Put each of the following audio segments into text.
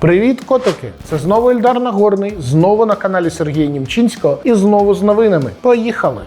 Привіт, котики! Це знову Ільдар Нагорний, знову на каналі Сергія Німчинського і знову з новинами. Поїхали!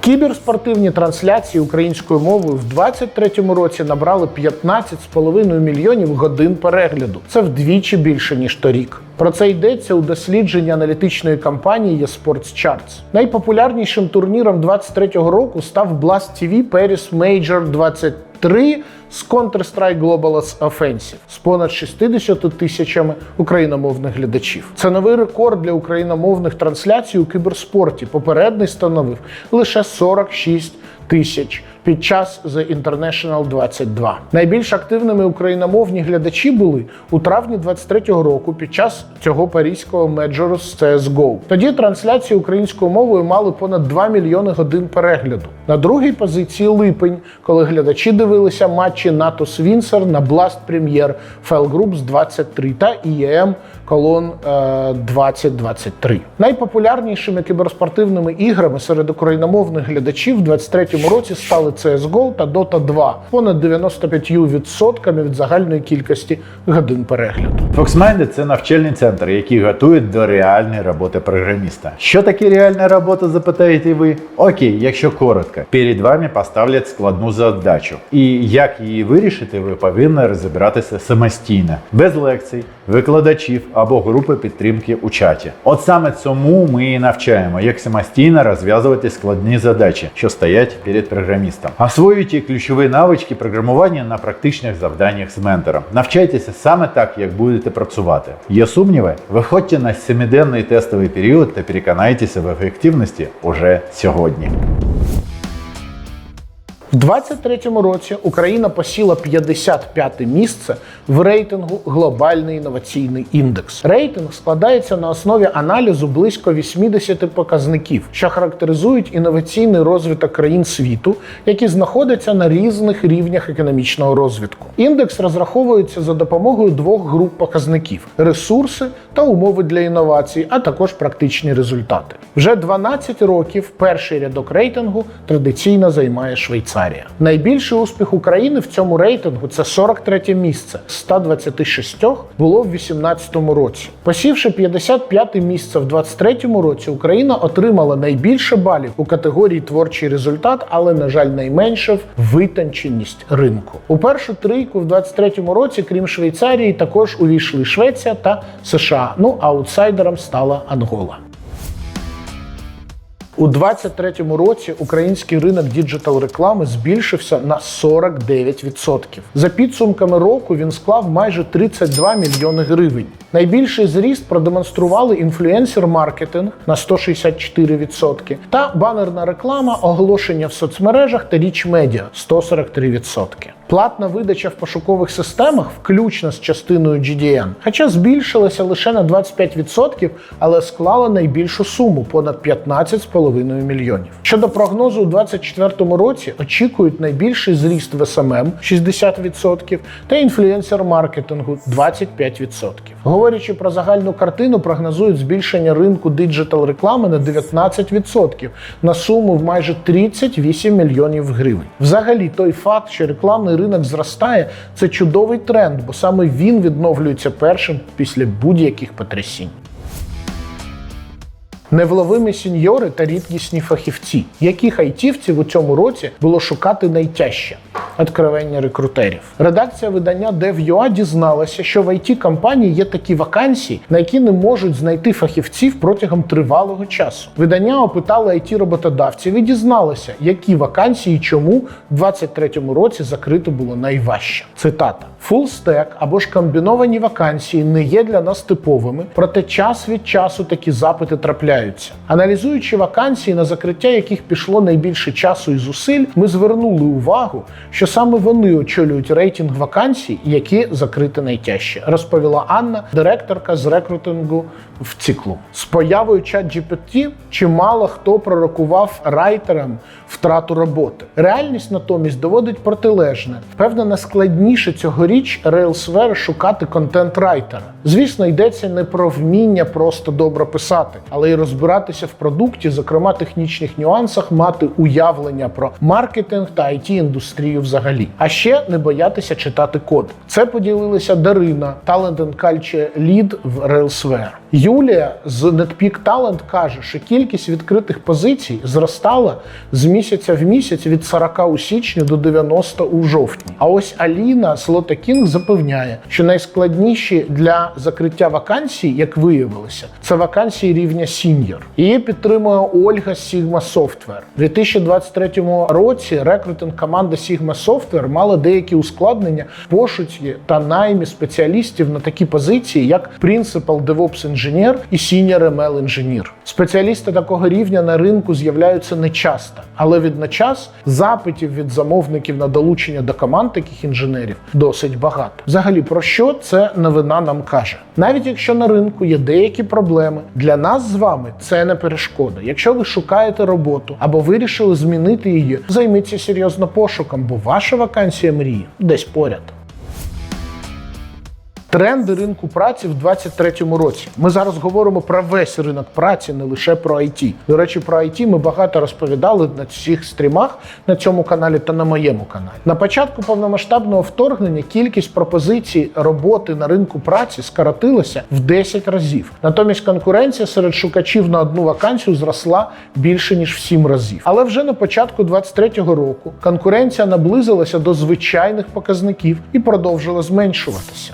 Кіберспортивні трансляції українською мовою в 2023 році набрали 15,5 мільйонів годин перегляду. Це вдвічі більше ніж торік. Про це йдеться у дослідженні аналітичної компанії eSports Charts. Найпопулярнішим турніром 2023 року став Blast TV Paris Major 23 з Counter-Strike Global Offensive з понад 60 тисячами україномовних глядачів. Це новий рекорд для україномовних трансляцій у кіберспорті. Попередній становив лише 46 тисяч під час The International 22. Найбільш активними україномовні глядачі були у травні 23-го року під час цього паризького меджору з CSGO. Тоді трансляції українською мовою мали понад 2 мільйони годин перегляду. На другій позиції липень, коли глядачі дивилися матчі НАТО Свінсер на Blast Premier Fell Groups 23 та EM Колон е, 2023. Найпопулярнішими кіберспортивними іграми серед україномовних глядачів в 23-му році стали CSGO та Dota 2 понад 95% від загальної кількості годин перегляду. Foxmind – це навчальний центр, який готує до реальної роботи програміста. Що таке реальна робота, запитаєте ви? Окей, якщо коротко, перед вами поставлять складну задачу. І як її вирішити, ви повинні розібратися самостійно, без лекцій, викладачів або групи підтримки у чаті. От саме цьому ми і навчаємо, як самостійно розв'язувати складні задачі, що стоять перед програмістом. Освоюйте ключові навички програмування на практичних завданнях з ментором. Навчайтеся саме так, як будете працювати. Є сумніви? Виходьте на семиденний тестовий період та переконайтеся в ефективності уже сьогодні. В 23-му році Україна посіла 55-те місце в рейтингу Глобальний інноваційний індекс. Рейтинг складається на основі аналізу близько 80 показників, що характеризують інноваційний розвиток країн світу, які знаходяться на різних рівнях економічного розвитку. Індекс розраховується за допомогою двох груп показників: ресурси та умови для інновацій, а також практичні результати. Вже 12 років перший рядок рейтингу традиційно займає Швейцарія. Найбільший успіх України в цьому рейтингу це 43 місце з 126 було в 2018 році. Посівши 55 місце в 2023 році, Україна отримала найбільше балів у категорії творчий результат, але на жаль, найменше в витонченість ринку. У першу трійку в 2023 році, крім Швейцарії, також увійшли Швеція та США. Ну аутсайдером стала Ангола. У 2023 році український ринок діджитал реклами збільшився на 49%. За підсумками року він склав майже 32 мільйони гривень. Найбільший зріст продемонстрували інфлюенсер-маркетинг на 164% та банерна реклама, оголошення в соцмережах та річ медіа 143%. Платна видача в пошукових системах, включно з частиною GDN, хоча збільшилася лише на 25%, але склала найбільшу суму понад 15,5 мільйонів. Щодо прогнозу у 2024 році очікують найбільший зріст в SMM 60% та інфлюенсер-маркетингу 25%. Говорячи про загальну картину, прогнозують збільшення ринку диджитал реклами на 19% на суму в майже 38 мільйонів гривень. Взагалі, той факт, що рекламний ринок зростає, це чудовий тренд, бо саме він відновлюється першим після будь-яких потрясінь. Невловимі сіньори та рідкісні фахівці. Яких айтівців у цьому році було шукати найтяжче? Откровення рекрутерів. Редакція видання Dev.ua дізналася, що в it компанії є такі вакансії, на які не можуть знайти фахівців протягом тривалого часу. Видання опитало it роботодавців і дізналося, які вакансії і чому в 2023 році закрито було найважче. Цитата: Фулстек або ж комбіновані вакансії не є для нас типовими, проте час від часу такі запити трапляються. Аналізуючи вакансії, на закриття яких пішло найбільше часу і зусиль, ми звернули увагу, що саме вони очолюють рейтинг вакансій, які закрити найтяжче, розповіла Анна, директорка з рекрутингу в циклу. З появою ChatGPT чимало хто пророкував райтерам втрату роботи. Реальність натомість доводить протилежне. Впевнено, складніше цьогоріч річ Railsware шукати контент-райтера. Звісно, йдеться не про вміння просто добре писати, але й розбиратися в продукті, зокрема технічних нюансах, мати уявлення про маркетинг та it індустрію взагалі. А ще не боятися читати код. Це поділилися Дарина, Talent and Culture Lead в Railsware. Юлія з NetPeak Talent каже, що кількість відкритих позицій зростала з місяця в місяць від 40 у січні до 90 у жовтні. А ось Аліна з King запевняє, що найскладніші для закриття вакансій, як виявилося, це вакансії рівня сіньор. Її підтримує Ольга Sigma Software. У 2023 році рекрутинг команда Sigma Software мала деякі ускладнення пошуці та наймі спеціалістів на такі позиції, як Principal DevOps Engineer і Senior ML Engineer. Спеціалісти такого рівня на ринку з'являються нечасто, але відночас запитів від замовників на долучення до команд таких інженерів досить багато. Взагалі, про що це новина нам каже? Навіть якщо на ринку є деякі проблеми, для нас з вами це не перешкода. Якщо ви шукаєте роботу або вирішили змінити її, займіться серйозно пошуком, бо ваша вакансія мрії десь поряд. Тренди ринку праці в 2023 році. Ми зараз говоримо про весь ринок праці, не лише про IT. До речі, про IT ми багато розповідали на всіх стрімах на цьому каналі та на моєму каналі. На початку повномасштабного вторгнення кількість пропозицій роботи на ринку праці скоротилася в 10 разів. Натомість конкуренція серед шукачів на одну вакансію зросла більше ніж в 7 разів. Але вже на початку 2023 року конкуренція наблизилася до звичайних показників і продовжила зменшуватися.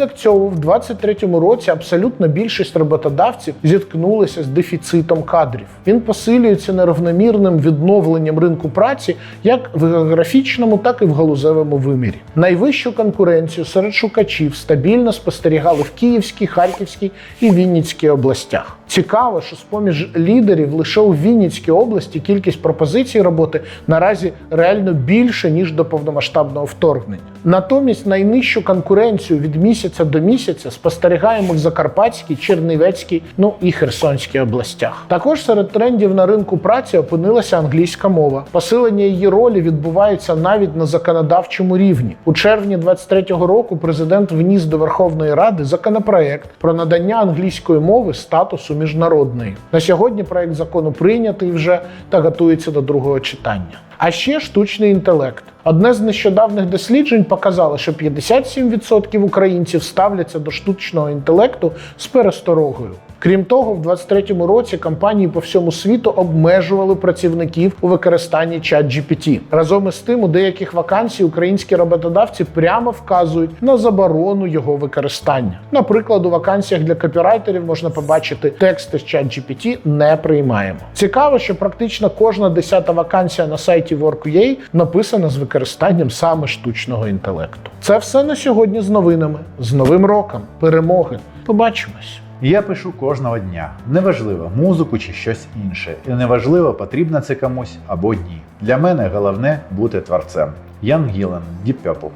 Внаслідок цього в 2023 році абсолютно більшість роботодавців зіткнулися з дефіцитом кадрів. Він посилюється неравномірним відновленням ринку праці як в географічному, так і в галузевому вимірі. Найвищу конкуренцію серед шукачів стабільно спостерігали в Київській, Харківській і Вінницькій областях. Цікаво, що з поміж лідерів лише у Вінницькій області кількість пропозицій роботи наразі реально більше ніж до повномасштабного вторгнення. Натомість найнижчу конкуренцію від місяця до місяця спостерігаємо в Закарпатській, Чернівецькій, ну і Херсонській областях. Також серед трендів на ринку праці опинилася англійська мова. Посилення її ролі відбувається навіть на законодавчому рівні. У червні 23-го року президент вніс до Верховної Ради законопроект про надання англійської мови статусу міжнародної. На сьогодні проект закону прийнятий вже та готується до другого читання. А ще штучний інтелект. Одне з нещодавних досліджень показало, що 57% українців ставляться до штучного інтелекту з пересторогою. Крім того, в 2023 році компанії по всьому світу обмежували працівників у використанні ChatGPT. Разом із тим, у деяких вакансій українські роботодавці прямо вказують на заборону його використання. Наприклад, у вакансіях для копірайтерів можна побачити тексти з ChatGPT не приймаємо. Цікаво, що практично кожна десята вакансія на сайті Work.ua написана з використанням саме штучного інтелекту. Це все на сьогодні з новинами, з новим роком, перемоги. Побачимось. Я пишу кожного дня. Неважливо, музику чи щось інше. І неважливо, потрібно це комусь або ні. Для мене головне бути творцем. Ян Гілен, Deep Purple.